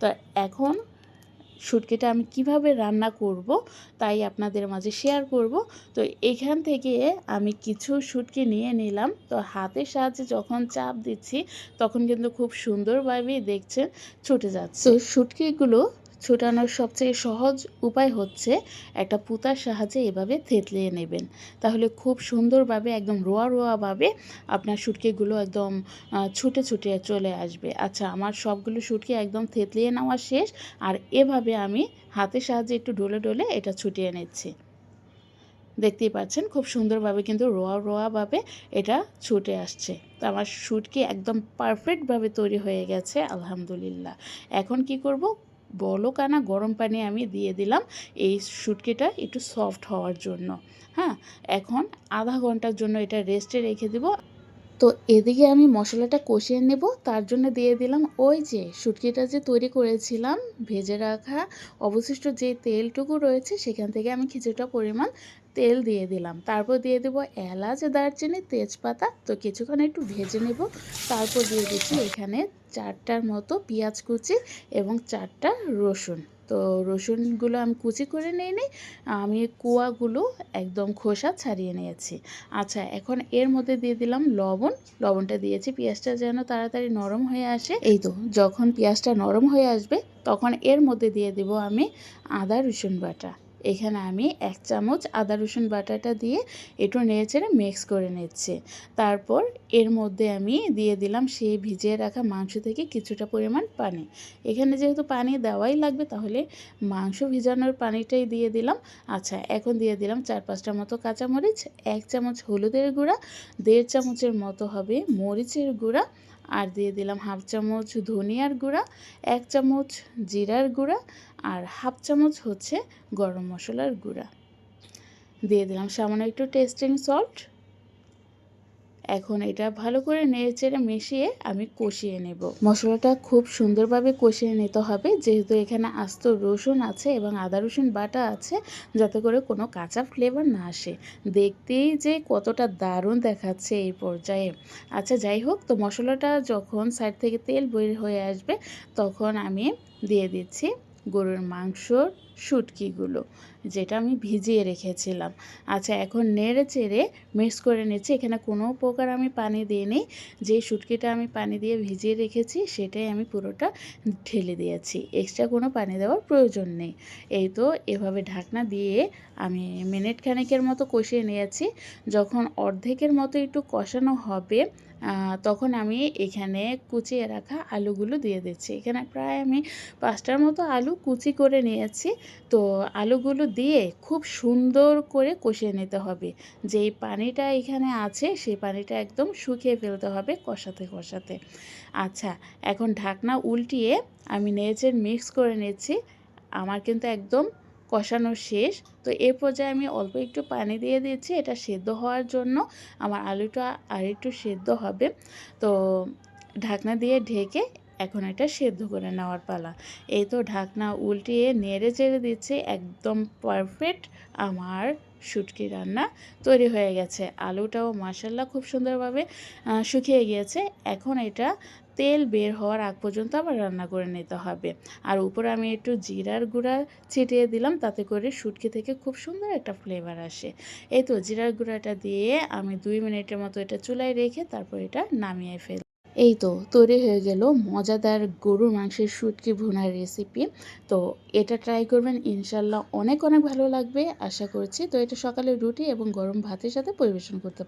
তো এখন শুটকিটা আমি কীভাবে রান্না করব তাই আপনাদের মাঝে শেয়ার করব। তো এখান থেকে আমি কিছু শুটকি নিয়ে নিলাম। তো হাতের সাহায্যে যখন চাপ দিচ্ছি, তখন কিন্তু খুব সুন্দরভাবে দেখছেন ছুটে যাচ্ছে। তো শুটকিগুলো ছোটানোর সবচেয়ে সহজ উপায় হচ্ছে একটা পুতার সাহায্যে এভাবে থেতলিয়ে নেবেন। তাহলে খুব সুন্দরভাবে, একদম রোয়া রোয়াভাবে আপনার শুটকিগুলো একদম ছুটে ছুটে চলে আসবে। আচ্ছা আমার সবগুলো শুটকি একদম থেতলিয়ে নেওয়া শেষ, আর এভাবে আমি হাতের সাহায্যে একটু ডলে ডলে এটা ছুটিয়ে নিচ্ছি। দেখতেই পাচ্ছেন, খুব সুন্দরভাবে কিন্তু রোয়া রোয়াভাবে এটা ছুটে আসছে। তো আমার শুটকি একদম পারফেক্টভাবে তৈরি হয়ে গেছে, আলহামদুলিল্লাহ। এখন কি করব? বলকানা গরম পানি আমি দিয়ে দিলাম এই শুটকিটা একটু সফট হওয়ার জন্য। হ্যাঁ এখন আধা ঘণ্টার জন্য এটা রেস্টে রেখে দেবো। তো এদিকে আমি মশলাটা কষিয়ে নেব, তার জন্য দিয়ে দিলাম ওই যে শুটকিটা যে তৈরি করেছিলাম, ভেজে রাখা অবশিষ্ট যে তেলটুকু রয়েছে, সেখান থেকে আমি খিচুড়িটা পরিমাণ তেল দিয়ে দিলাম। তারপর দিয়ে দেবো এলাচ, দারচিনি, তেজপাতা। তো কিছুক্ষণ একটু ভেজে নেব। তারপর দিয়ে দিচ্ছি এখানে চারটার মতো পেঁয়াজ কুচি এবং চারটা রসুন। তো রসুনগুলো আমি কুচি করে নিই আমি কুয়াগুলো একদম খোসা ছাড়িয়ে নিয়েছি। আচ্ছা এখন এর মধ্যে দিয়ে দিলাম লবণ। লবণটা দিয়েছি, পেঁয়াজটা যেন তাড়াতাড়ি নরম হয়ে আসে। এই তো, যখন পেঁয়াজটা নরম হয়ে আসবে, তখন এর মধ্যে দিয়ে দেব আমি আদা রসুন বাটা। এখানে আমি এক চামচ আদা, রসুন বাটাটা দিয়ে একটু নেড়ে চেড়ে মিক্স করে নিচ্ছি। তারপর এর মধ্যে আমি দিয়ে দিলাম সেই ভিজিয়ে রাখা মাংস থেকে কিছুটা পরিমাণ পানি। এখানে যেহেতু পানি দেওয়াই লাগবে, তাহলে মাংস ভিজানোর পানিটাই দিয়ে দিলাম। আচ্ছা এখন দিয়ে দিলাম চার পাঁচটা মতো কাঁচামরিচ, এক চামচ হলুদের গুঁড়া, দেড় চামচের মতো হবে মরিচের গুঁড়া আর দিয়ে দিলাম হাফ চামচ ধনিয়ার গুঁড়া, এক চামচ জিরার গুঁড়া আর হাফ চামচ হচ্ছে গরম মশলার গুঁড়া। দিয়ে দিলাম সামান্য একটু টেস্টিং সল্ট এখন এটা ভালো করে নেড়ে চেড়ে মিশিয়ে আমি কষিয়ে নেব। মশলাটা খুব সুন্দরভাবে কষিয়ে নিতে হবে, যেহেতু এখানে আস্ত রসুন আছে এবং আদা রসুন বাটা আছে, যাতে করে কোনো কাঁচা ফ্লেভার না আসে। দেখতেই যে কতটা দারুণ দেখাচ্ছে এই পর্যায়ে। আচ্ছা যাই হোক, তো মশলাটা যখন সাইড থেকে তেল বের হয়ে আসবে, তখন আমি দিয়ে দিচ্ছি গরুর মাংসর শুটকিগুলো, যেটা আমি ভিজিয়ে রেখেছিলাম। আচ্ছা এখন নেড়ে চেড়ে মিক্স করে নিচ্ছি। এখানে কোনো প্রকার আমি পানি দিইনি। যে শুটকিটা আমি পানি দিয়ে ভিজিয়ে রেখেছি, সেটাই আমি পুরোটা ঢেলে দিয়েছি। এক্সট্রা কোনো পানি দেওয়ার প্রয়োজন নেই। এই তো এভাবে ঢাকনা দিয়ে আমি মিনিট খানেকের মতো কষিয়ে নিয়েছি। যখন অর্ধেকের মতো একটু কষানো হবে তখন আমি এখানে কুচিয়ে রাখা আলুগুলো দিয়ে দিচ্ছি। এখানে প্রায় আমি পাঁচটার মতো আলু কুচি করে নিয়েছি। তো আলুগুলো দিয়ে খুব সুন্দর করে কষিয়ে নিতে হবে। যেই পানিটা এখানে আছে, সেই পানিটা একদম শুকিয়ে ফেলতে হবে কষাতে কষাতে। আচ্ছা এখন ঢাকনা উল্টিয়ে আমি নেচের মিক্স করে নিচ্ছি। আমার কিন্তু একদম কষানো শেষ। তো এ পর্যায়ে আমি অল্প একটু পানি দিয়ে দিচ্ছি। এটা সেদ্ধ হওয়ার জন্য আমার আলুটা আর একটু সেদ্ধ হবে। তো ঢাকনা দিয়ে ঢেকে এখন এটা সেদ্ধ করে নেওয়ার পালা। এই তো ঢাকনা উল্টিয়ে নেড়ে চেড়ে দিচ্ছে, একদম পারফেক্ট আমার শুটকি রান্না তৈরি হয়ে গেছে। আলুটাও মাসাল্লা খুব সুন্দরভাবে শুকিয়ে গিয়েছে। এখন এটা তেল বের হওয়ার আগ পর্যন্ত আবার রান্না করে নিতে হবে। আর উপরে আমি একটু জিরার গুঁড়া ছিটিয়ে দিলাম, তাতে করে শুটকি থেকে খুব সুন্দর একটা ফ্লেভার আসে। এই তো জিরার গুঁড়াটা দিয়ে আমি দুই মিনিটের মতো এটা চুলায় রেখে তারপর এটা নামিয়ে ফেল এই তো তৈরি হয়ে গেল মজাদার গরুর মাংসের শুটকি ভুনার রেসিপি তো এটা ট্রাই করবেন ইনশাল্লাহ অনেক অনেক ভালো লাগবে। আশা করছি তো এটা সকালে রুটি এবং গরম ভাতের সাথে পরিবেশন করতে পারবেন।